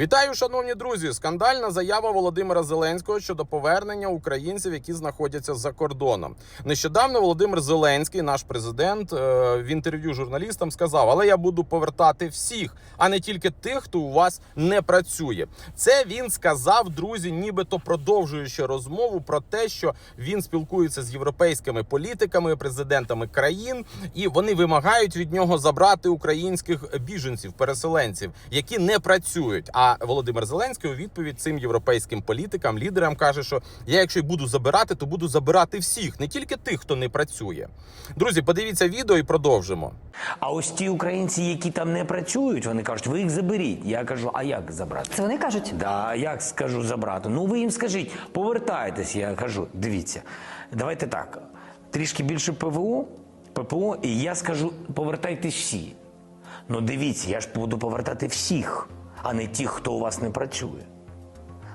Вітаю, шановні друзі! Скандальна заява Володимира Зеленського щодо повернення українців, які знаходяться за кордоном. Нещодавно Володимир Зеленський, наш президент, е, в інтерв'ю журналістам сказав: але я буду повертати всіх, а не тільки тих, хто у вас не працює. Це він сказав, друзі, нібито продовжуючи розмову про те, що він спілкується з європейськими політиками, президентами країн, і вони вимагають від нього забрати українських біженців, переселенців, які не працюють. А Володимир Зеленський у відповідь цим європейським політикам, лідерам каже, що я, якщо й буду забирати, то буду забирати всіх, не тільки тих, хто не працює. Друзі, подивіться відео і продовжимо. А ось ті українці, які там не працюють, вони кажуть, ви їх заберіть. Я кажу, а як забрати? Це вони кажуть? Да, як скажу забрати? Ну ви їм скажіть, повертайтесь. Я кажу, дивіться, давайте так. Трішки більше ПВО, ППО, і я скажу, повертайтесь всі. Ну дивіться, я ж буду повертати всіх, а не тих, хто у вас не працює.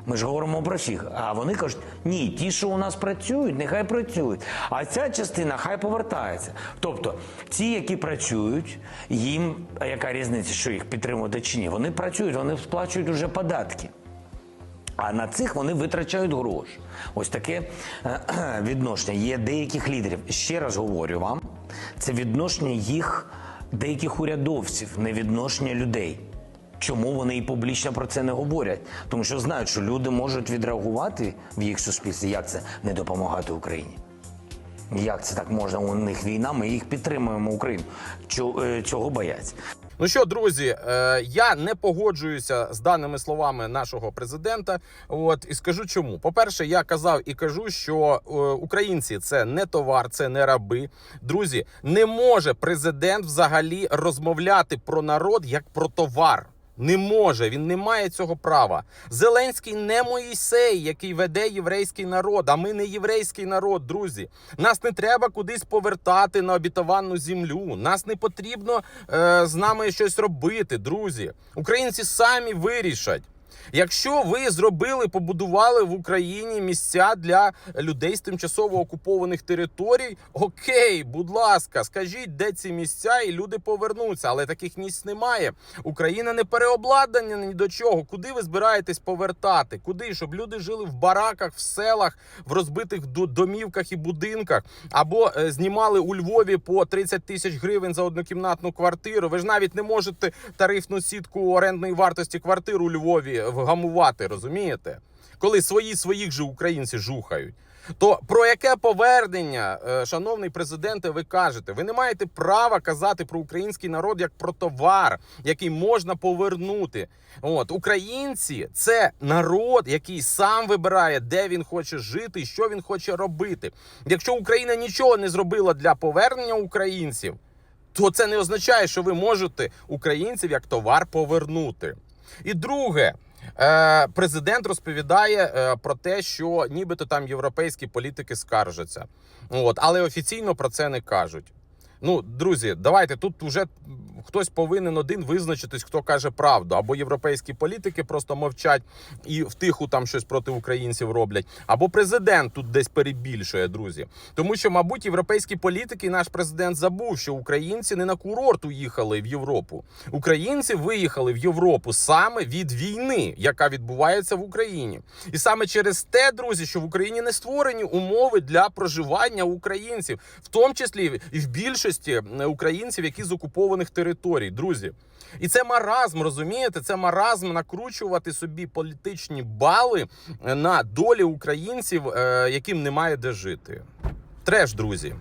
Ми ж говоримо про всіх. А вони кажуть, ні, ті, що у нас працюють, нехай працюють. А ця частина хай повертається. Тобто, ті, які працюють, їм, яка різниця, що їх підтримувати чи ні? Вони працюють, вони сплачують уже податки. А на цих вони витрачають гроші. Ось таке е, відношення є деяких лідерів. Ще раз говорю вам, це відношення їх деяких урядовців, не відношення людей. Чому вони і публічно про це не говорять? Тому що знають, що люди можуть відреагувати в їх суспільстві. Як це не допомагати Україні? Як це так можна? У них війна, ми їх підтримуємо Україну. Е, Цього бояться. Ну що, друзі, е, я не погоджуюся з даними словами нашого президента. От і скажу чому. По-перше, я казав і кажу, що е, українці це не товар, це не раби. Друзі, не може президент взагалі розмовляти про народ як про товар. Не може, він не має цього права. Зеленський не Моїсей, який веде єврейський народ. А ми не єврейський народ, друзі. Нас не треба кудись повертати на обітовану землю. Нас не потрібно е, з нами щось робити, друзі. Українці самі вирішать. Якщо ви зробили, побудували в Україні місця для людей з тимчасово окупованих територій, окей, будь ласка, скажіть, де ці місця, і люди повернуться. Але таких місць немає. Україна не переобладнана ні до чого. Куди ви збираєтесь повертати? Куди? Щоб люди жили в бараках, в селах, в розбитих до- домівках і будинках, або е, знімали у Львові по 30 тисяч гривень за однокімнатну квартиру. Ви ж навіть не можете тарифну сітку орендної вартості квартир у Львові вгамувати, розумієте? Коли свої своїх же українці жухають. То про яке повернення, е, шановний президенте, ви кажете? Ви не маєте права казати про український народ як про товар, який можна повернути. От українці це народ, який сам вибирає, де він хоче жити що він хоче робити. Якщо Україна нічого не зробила для повернення українців, то це не означає, що ви можете українців як товар повернути. І друге. Е, президент розповідає е, про те, що нібито там європейські політики скаржаться, от але офіційно про це не кажуть. Ну, друзі, давайте тут вже хтось повинен один визначитись, хто каже правду, або європейські політики просто мовчать і втиху там щось проти українців роблять, або президент тут десь перебільшує, друзі. Тому що, мабуть, європейські політики і наш президент забув, що українці не на курорт уїхали в Європу. Українці виїхали в Європу саме від війни, яка відбувається в Україні, і саме через те, друзі, що в Україні не створені умови для проживання українців, в тому числі і в більшості е, українців, які з окупованих територій, друзі. І це маразм, розумієте? Це маразм накручувати собі політичні бали е, на долі українців, е, яким немає де жити. Треш, друзі.